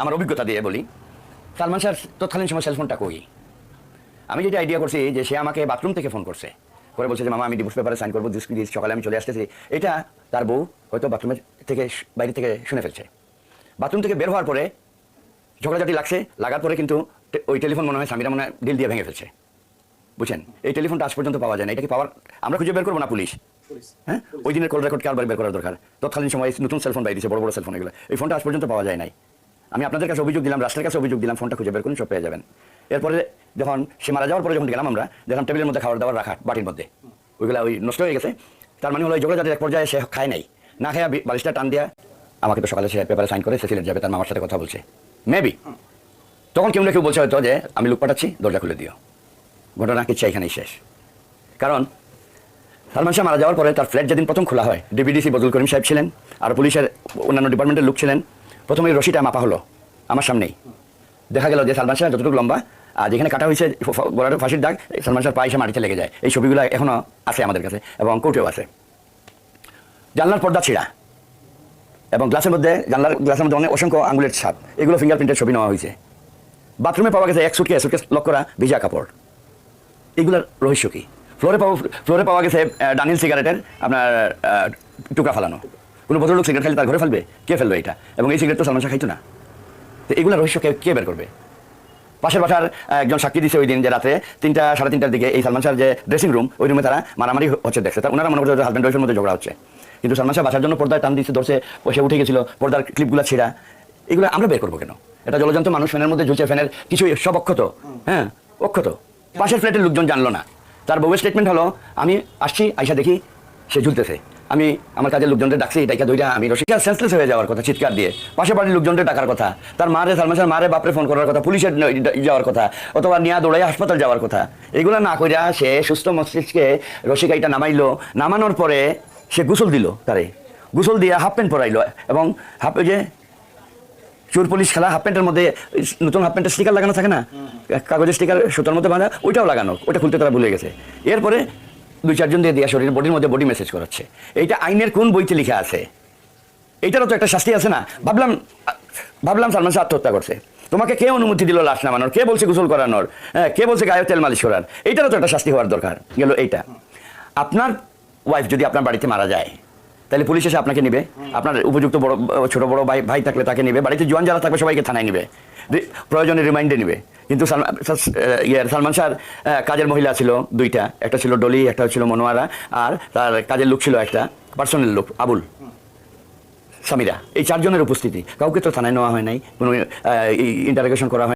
আমার অভিজ্ঞতা দিয়ে বলি সালমান শাহ তৎকালীন সময় সেলফোনটা কই? আমি যেটা আইডিয়া করছি যে সে আমাকে বাথরুম থেকে ফোন করছে। করে বলছে যে মামা আমি ডিভোর্স পেপারে সাইন করব দিস সকালে আমি চলে আসতেছি। এটা তার বউ হয়তো বাথরুমের থেকে বাইরে থেকে শুনে ফেলছে। বাথরুম থেকে বের হওয়ার পরে ঝগড়াঝাটি লাগছে লাগার পরে কিন্তু ওই টেলিফোন মনে হয় স্বামীরা মনে হয় ডিল দিয়ে ভেঙে ফেলছে। বুঝছেন? এই টেলিফোনটা আজ পর্যন্ত পাওয়া যায় না এটা কি পাওয়ার আমরা খুঁজে বের করব না পুলিশ? হ্যাঁ? ওই দিনের কল রেকর্ড কারবার বের করার দরকার? তৎকালীন সময় নতুন সেলফোন বাইরে দিয়েছে বড় বড় সেলফোন এগুলো। এই ফোনটা আজ পর্যন্ত পাওয়া যায় নাই। আমি আপনাদের কাছে অভিযোগ দিলাম, রাষ্ট্রের কাছে অভিযোগ দিলাম, ফোনটা খুঁজে বের করুন, সব পেয়ে যাবেন। এরপরে যখন সে মারা যাওয়ার পরে যখন গেলাম আমরা, দেখলাম টেবিলের মধ্যে খাবার দাবার রাখা, বাটির মধ্যে। ওইগুলো ওই নষ্ট হয়ে গেছে। তার মানে হলো ঝগড়া এক পর্যায়ে সে খায় নাই। না খায় বালিশটা টান দিয়া আমাকে তো সকালে সে পেপারে সাইন করে সে সিলেট যাবে, তার মামার সাথে কথা বলছে। মেবি তখন কেউ না কেউ বলছে হয়তো যে, আমি লোক পাঠাচ্ছি দরজা খুলে দিও। ঘটনা, কিচ্ছা এখানেই শেষ। কারণ, সালমান শাহ মারা যাওয়ার পরে তার ফ্ল্যাট যেদিন প্রথম খোলা হয়, ডিবিডিসি বদুল করিম সাহেব ছিলেন, আর পুলিশের অন্যান্য ডিপার্টমেন্টের লোক ছিলেন। প্রথমে রশিটা মাপা হলো। আমার সামনেই। দেখা গেল যে সালমান শাহ যতটুকু লম্বা, আর যেখানে কাটা হয়েছে ফ- ফাঁসির দাগ সালমান শাহ পায়ে মাটিতে লেগে যায়। এই ছবিগুলো এখনও আছে আমাদের কাছে এবং কোর্টেও আছে। জানলার পর্দা ছিঁড়া এবং গ্লাসের মধ্যে, জানলার গ্লাসের মধ্যে অনেক অসংখ্য আঙুলের ছাপ। এগুলো ফিঙ্গারপ্রিন্টের ছবি নেওয়া হয়েছে। বাথরুমে পাওয়া গেছে এক সুটকে সুটকে লক করা ভিজা কাপড়। এগুলোর রহস্য কি? ফ্লোরে পাওয়া ফ্লোরে পাওয়া গেছে ডানিল সিগারেটের আপনার টুকরা ফালানো। কোনো ভদ্রলোক সিগারেট খাইলে তার ঘরে ফেলবে? কে ফেলবে এটা? এবং এই সিগারেট তো সালমান শাহ না। তো এগুলোর রহস্য কে কে বের করবে? পাশের বাসার একজন সাক্ষী দিছে ওই দিন যে রাতে তিনটা, সাড়ে তিনটার দিকে এই সালমান শাহর যে ড্রেসিং রুম ওই রুমে তারা মারামারি হচ্ছে দেখছে। তার ওনারা মনে করছে হাজব্যান্ড ওয়াইফের মধ্যে ঝগড়া হচ্ছে। কিন্তু সালমান শাহ বাসার জন্য পর্দায় টান দিচ্ছে ধরছে, বসে উঠে গেছিল, পর্দার ক্লিপগুলো ছিঁড়া। এগুলো আমরা বের করব কেন? এটা জলজন্ত মানুষ, ফ্যানের মধ্যে ঝুলছে, ফ্যানের কিছু সব অক্ষত। হ্যাঁ অক্ষত। পাশের ফ্ল্যাটের লোকজন জানলো না। তার বউয়ের স্টেটমেন্ট হলো, আমি আসছি, আইসা দেখি, সে ঝুলতেছে। আমি আমার কাজের লোকজনদের ডাকছি এটাকে দুইটা? আমি রসিকা সেন্সলেস হয়ে যাওয়ার কথা চিৎকার দিয়ে। পাশে বাড়ির লোকজনদের ডাকার কথা। তার মারে সালমান শাহর মারে বাপরে ফোন করার কথা পুলিশের যাওয়ার কথা অথবা নিয়া দৌড়াই হাসপাতাল যাওয়ার কথা। এগুলো না কইরা সে সুস্থ মস্তিষ্কে রসিকা এটা নামাইলো। নামানোর পরে সে গোসল দিল তারে। গোসল দিয়ে হাফ প্যান্ট পরাইলো এবং হাফ যে চোর পুলিশ খেলা হাফ প্যান্টের মধ্যে নতুন হাফ প্যান্টের স্টিকার লাগানো থাকে না? কাগজের স্টিকার সুতার মধ্যে বাঁধা ওইটাও লাগানো। ওইটা খুলতে তারা ভুলে গেছে। এরপরে দুই চারজন দিয়ে দিয়া শরীরের বডির মধ্যে বডি মেসেজ করাচ্ছে। এইটা আইনের কোন বইতে লেখা আছে? এইটারও তো একটা শাস্তি আছে না? ভাবলাম ভাবলাম সালমান শাহ আত্মহত্যা করছে। তোমাকে কে অনুমতি দিল লাশ নামানোর? কে বলছে গোসল করানোর? হ্যাঁ কে বলছে গায়ে তেল মালিশ করার? এইটারও তো একটা শাস্তি হওয়ার দরকার। গেল এইটা। আপনার ওয়াইফ যদি আপনার বাড়িতে মারা যায় তাহলে পুলিশ এসে আপনাকে নিবে। আপনার উপযুক্ত বড় ছোট বড় ভাই ভাই থাকলে তাকে নিবে। বাড়িতে জোয়ান যারা থাকবে সবাইকে থানায় নিবে। প্রয়োজনে রিমাইন্ডে নিবে। কিন্তু সালমান ইয়ে সালমান শাহর আহ, কাজের মহিলা ছিল দুইটা। একটা ছিল ডলি একটা ছিল মনোয়ারা। আর তার কাজের লোক ছিল একটা পার্সোনাল লোক আবুল। সামিরা। এই চারজনের উপস্থিতি। কাউকে তো থানায় নেওয়া হয় নাই। কোনো ইন্টারোগেশন করা হয়